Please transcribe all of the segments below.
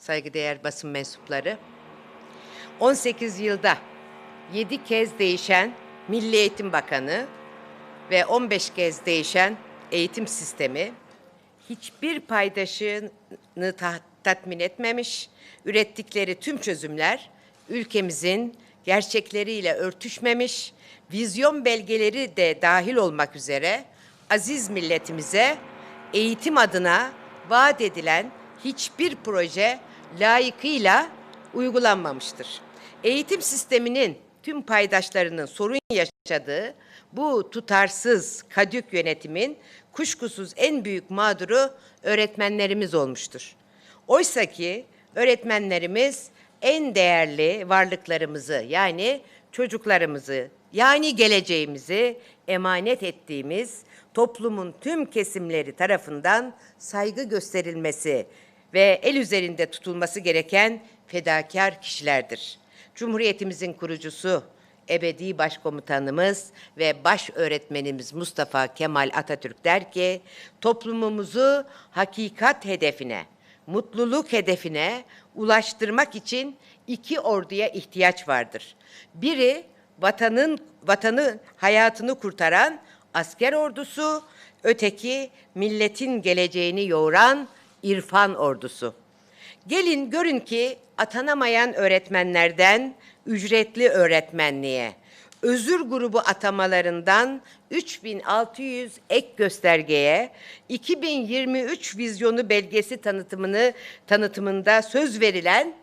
saygıdeğer basın mensupları. 18 yılda 7 kez değişen Milli Eğitim Bakanı ve 15 kez değişen eğitim sistemi hiçbir paydaşını ta- tatmin etmemiş, ürettikleri tüm çözümler ülkemizin gerçekleriyle örtüşmemiş, vizyon belgeleri de dahil olmak üzere aziz milletimize eğitim adına vaat edilen hiçbir proje layıkıyla uygulanmamıştır. Eğitim sisteminin tüm paydaşlarının sorun yaşadığı bu tutarsız, kadük yönetimin kuşkusuz en büyük mağduru öğretmenlerimiz olmuştur. Oysa ki öğretmenlerimiz en değerli varlıklarımızı yani çocuklarımızı yani geleceğimizi emanet ettiğimiz toplumun tüm kesimleri tarafından saygı gösterilmesi ve el üzerinde tutulması gereken fedakar kişilerdir. Cumhuriyetimizin kurucusu, ebedi başkomutanımız ve baş öğretmenimiz Mustafa Kemal Atatürk der ki, toplumumuzu hakikat hedefine, mutluluk hedefine ulaştırmak için iki orduya ihtiyaç vardır. Biri vatanın vatanı hayatını kurtaran asker ordusu, öteki milletin geleceğini yoğuran irfan ordusu. Gelin görün ki atanamayan öğretmenlerden ücretli öğretmenliğe, özür grubu atamalarından 3600 ek göstergeye, 2023 vizyonu belgesi tanıtımını tanıtımında söz verilen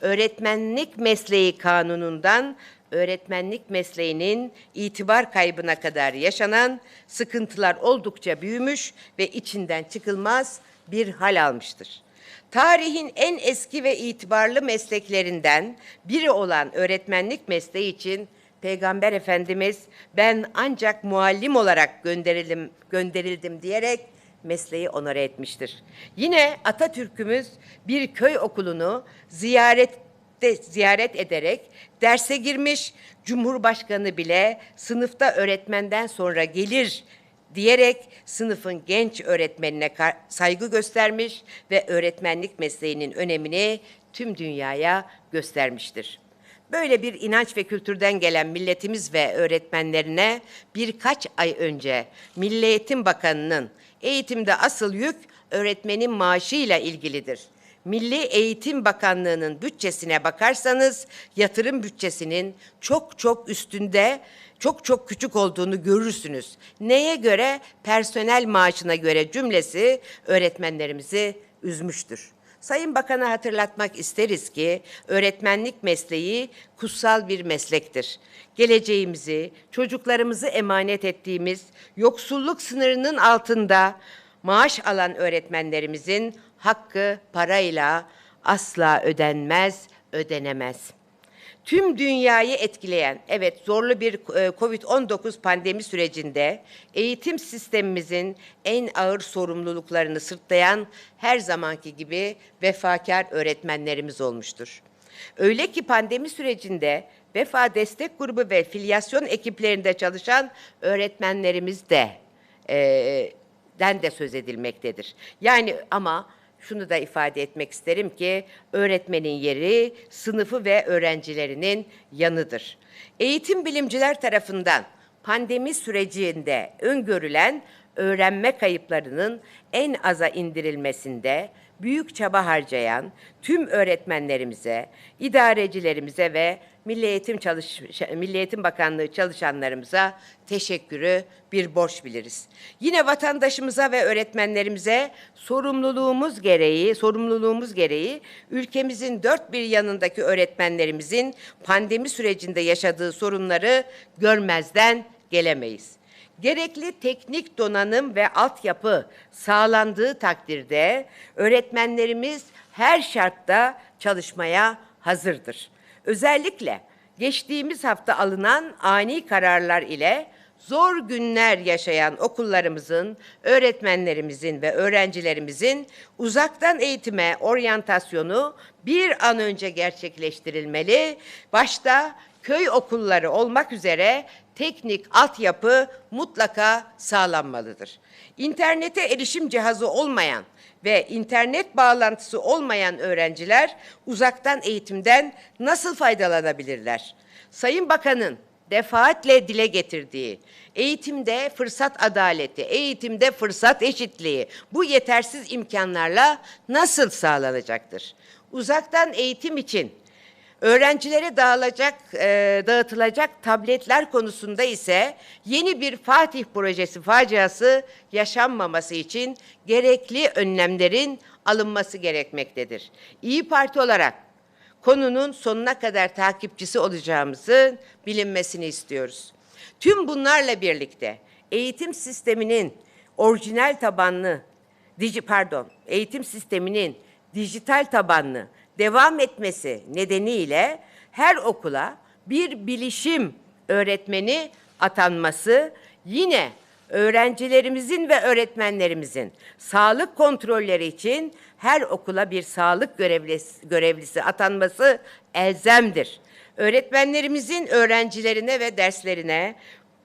öğretmenlik mesleği kanunundan öğretmenlik mesleğinin itibar kaybına kadar yaşanan sıkıntılar oldukça büyümüş ve içinden çıkılmaz bir hal almıştır. Tarihin en eski ve itibarlı mesleklerinden biri olan öğretmenlik mesleği için Peygamber Efendimiz ben ancak muallim olarak gönderildim, gönderildim diyerek mesleği onore etmiştir. Yine Atatürk'ümüz bir köy okulunu ziyarette ziyaret ederek derse girmiş, Cumhurbaşkanı bile sınıfta öğretmenden sonra gelir diyerek sınıfın genç öğretmenine saygı göstermiş ve öğretmenlik mesleğinin önemini tüm dünyaya göstermiştir. Böyle bir inanç ve kültürden gelen milletimiz ve öğretmenlerine birkaç ay önce Milli Eğitim Bakanı'nın eğitimde asıl yük öğretmenin maaşıyla ilgilidir. Milli Eğitim Bakanlığı'nın bütçesine bakarsanız yatırım bütçesinin çok çok üstünde çok çok küçük olduğunu görürsünüz. Neye göre? Personel maaşına göre cümlesi öğretmenlerimizi üzmüştür. Sayın Bakan'a hatırlatmak isteriz ki öğretmenlik mesleği kutsal bir meslektir. Geleceğimizi, çocuklarımızı emanet ettiğimiz yoksulluk sınırının altında maaş alan öğretmenlerimizin hakkı parayla asla ödenmez, ödenemez tüm dünyayı etkileyen, evet zorlu bir e, Covid-19 pandemi sürecinde eğitim sistemimizin en ağır sorumluluklarını sırtlayan her zamanki gibi vefakar öğretmenlerimiz olmuştur. Öyle ki pandemi sürecinde Vefa Destek Grubu ve filyasyon ekiplerinde çalışan öğretmenlerimiz de e, den de söz edilmektedir. Yani ama şunu da ifade etmek isterim ki öğretmenin yeri sınıfı ve öğrencilerinin yanıdır. Eğitim bilimciler tarafından pandemi sürecinde öngörülen öğrenme kayıplarının en aza indirilmesinde büyük çaba harcayan tüm öğretmenlerimize, idarecilerimize ve Milli Eğitim Çalış Milli Eğitim Bakanlığı çalışanlarımıza teşekkürü bir borç biliriz. Yine vatandaşımıza ve öğretmenlerimize sorumluluğumuz gereği, sorumluluğumuz gereği ülkemizin dört bir yanındaki öğretmenlerimizin pandemi sürecinde yaşadığı sorunları görmezden gelemeyiz. Gerekli teknik donanım ve altyapı sağlandığı takdirde öğretmenlerimiz her şartta çalışmaya hazırdır. Özellikle geçtiğimiz hafta alınan ani kararlar ile zor günler yaşayan okullarımızın, öğretmenlerimizin ve öğrencilerimizin uzaktan eğitime oryantasyonu bir an önce gerçekleştirilmeli. Başta köy okulları olmak üzere teknik altyapı mutlaka sağlanmalıdır. İnternete erişim cihazı olmayan ve internet bağlantısı olmayan öğrenciler uzaktan eğitimden nasıl faydalanabilirler? Sayın Bakan'ın defaatle dile getirdiği eğitimde fırsat adaleti, eğitimde fırsat eşitliği bu yetersiz imkanlarla nasıl sağlanacaktır? Uzaktan eğitim için öğrencilere dağılacak, e, dağıtılacak tabletler konusunda ise yeni bir Fatih projesi faciası yaşanmaması için gerekli önlemlerin alınması gerekmektedir. İyi Parti olarak konunun sonuna kadar takipçisi olacağımızın bilinmesini istiyoruz. Tüm bunlarla birlikte eğitim sisteminin orijinal tabanlı, diji, pardon, eğitim sisteminin dijital tabanlı devam etmesi nedeniyle her okula bir bilişim öğretmeni atanması yine öğrencilerimizin ve öğretmenlerimizin sağlık kontrolleri için her okula bir sağlık görevlisi, görevlisi atanması elzemdir. Öğretmenlerimizin öğrencilerine ve derslerine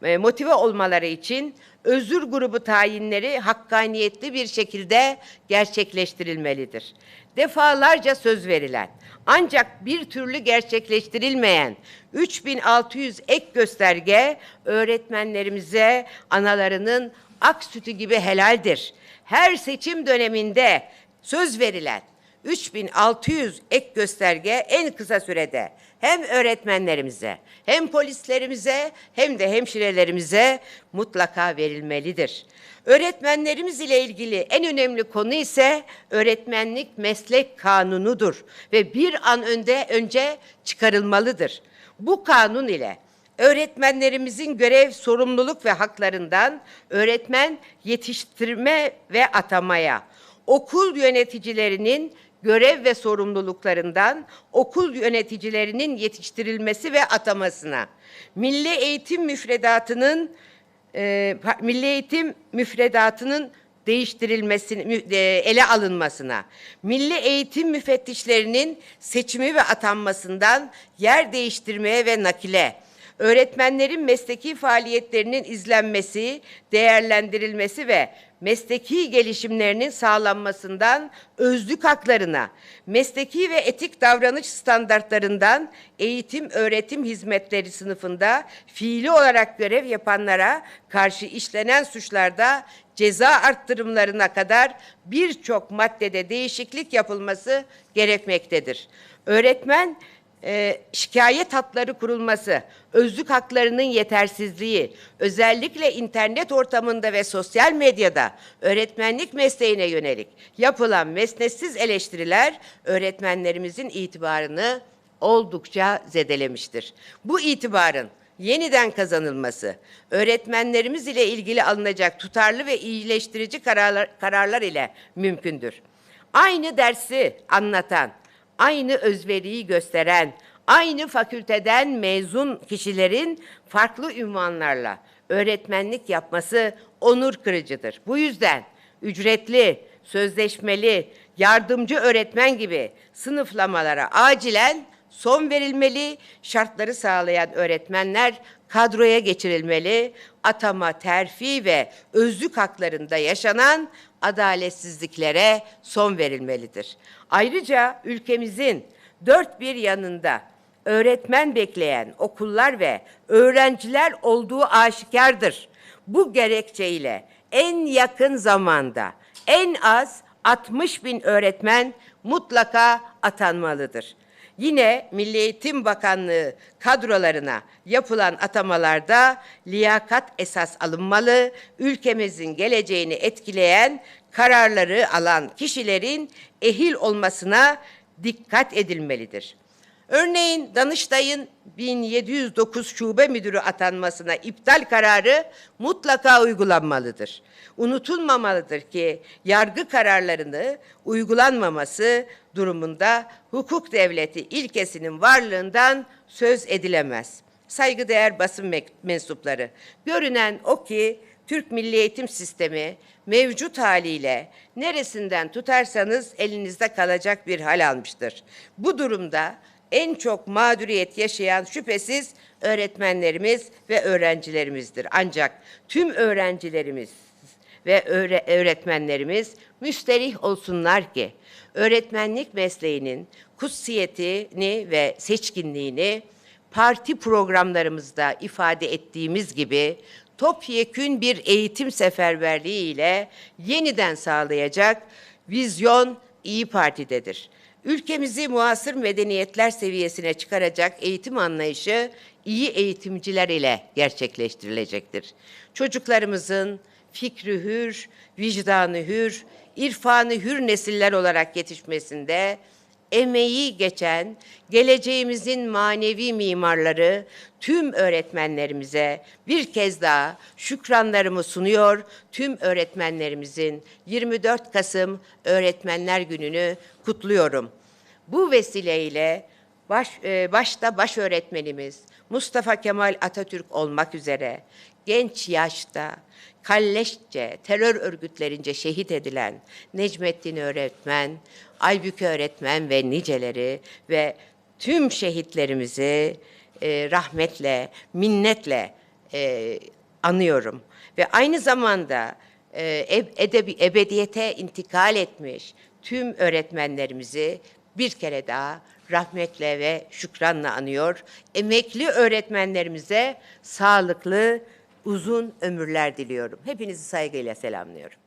e, motive olmaları için özür grubu tayinleri hakkaniyetli bir şekilde gerçekleştirilmelidir. Defalarca söz verilen ancak bir türlü gerçekleştirilmeyen 3600 ek gösterge öğretmenlerimize analarının ak sütü gibi helaldir. Her seçim döneminde söz verilen 3600 ek gösterge en kısa sürede hem öğretmenlerimize, hem polislerimize, hem de hemşirelerimize mutlaka verilmelidir. Öğretmenlerimiz ile ilgili en önemli konu ise öğretmenlik meslek kanunudur ve bir an önde önce çıkarılmalıdır. Bu kanun ile öğretmenlerimizin görev, sorumluluk ve haklarından öğretmen yetiştirme ve atamaya, okul yöneticilerinin görev ve sorumluluklarından okul yöneticilerinin yetiştirilmesi ve atamasına, milli eğitim müfredatının e, milli eğitim müfredatının değiştirilmesini, e, ele alınmasına, milli eğitim müfettişlerinin seçimi ve atanmasından yer değiştirmeye ve nakile, öğretmenlerin mesleki faaliyetlerinin izlenmesi, değerlendirilmesi ve mesleki gelişimlerinin sağlanmasından özlük haklarına, mesleki ve etik davranış standartlarından eğitim öğretim hizmetleri sınıfında fiili olarak görev yapanlara karşı işlenen suçlarda ceza arttırımlarına kadar birçok maddede değişiklik yapılması gerekmektedir. Öğretmen e, şikayet hatları kurulması, özlük haklarının yetersizliği, özellikle internet ortamında ve sosyal medyada öğretmenlik mesleğine yönelik yapılan mesnetsiz eleştiriler öğretmenlerimizin itibarını oldukça zedelemiştir. Bu itibarın yeniden kazanılması, öğretmenlerimiz ile ilgili alınacak tutarlı ve iyileştirici kararlar, kararlar ile mümkündür. Aynı dersi anlatan, aynı özveriyi gösteren, aynı fakülteden mezun kişilerin farklı ünvanlarla öğretmenlik yapması onur kırıcıdır. Bu yüzden ücretli, sözleşmeli, yardımcı öğretmen gibi sınıflamalara acilen son verilmeli, şartları sağlayan öğretmenler kadroya geçirilmeli, atama, terfi ve özlük haklarında yaşanan adaletsizliklere son verilmelidir. Ayrıca ülkemizin dört bir yanında öğretmen bekleyen okullar ve öğrenciler olduğu aşikardır. Bu gerekçeyle en yakın zamanda en az 60 bin öğretmen mutlaka atanmalıdır. Yine Milli Eğitim Bakanlığı kadrolarına yapılan atamalarda liyakat esas alınmalı, ülkemizin geleceğini etkileyen kararları alan kişilerin ehil olmasına dikkat edilmelidir. Örneğin Danıştay'ın 1709 şube müdürü atanmasına iptal kararı mutlaka uygulanmalıdır. Unutulmamalıdır ki yargı kararlarını uygulanmaması durumunda hukuk devleti ilkesinin varlığından söz edilemez. Saygıdeğer basın mensupları, görünen o ki Türk Milli Eğitim Sistemi mevcut haliyle neresinden tutarsanız elinizde kalacak bir hal almıştır. Bu durumda en çok mağduriyet yaşayan şüphesiz öğretmenlerimiz ve öğrencilerimizdir. Ancak tüm öğrencilerimiz ve öğre- öğretmenlerimiz müsterih olsunlar ki öğretmenlik mesleğinin kutsiyetini ve seçkinliğini parti programlarımızda ifade ettiğimiz gibi topyekün bir eğitim seferberliği ile yeniden sağlayacak vizyon İyi Parti'dedir. Ülkemizi muasır medeniyetler seviyesine çıkaracak eğitim anlayışı iyi eğitimciler ile gerçekleştirilecektir. Çocuklarımızın fikri hür, vicdanı hür, irfanı hür nesiller olarak yetişmesinde emeği geçen geleceğimizin manevi mimarları tüm öğretmenlerimize bir kez daha şükranlarımı sunuyor. Tüm öğretmenlerimizin 24 Kasım Öğretmenler Günü'nü kutluyorum. Bu vesileyle baş, e, başta baş öğretmenimiz Mustafa Kemal Atatürk olmak üzere genç yaşta kalleşçe terör örgütlerince şehit edilen Necmettin öğretmen, Aybüke öğretmen ve niceleri ve tüm şehitlerimizi e, rahmetle, minnetle e, anıyorum. Ve aynı zamanda e, eb- edebi, ebediyete intikal etmiş tüm öğretmenlerimizi bir kere daha rahmetle ve şükranla anıyor. Emekli öğretmenlerimize sağlıklı, uzun ömürler diliyorum. Hepinizi saygıyla selamlıyorum.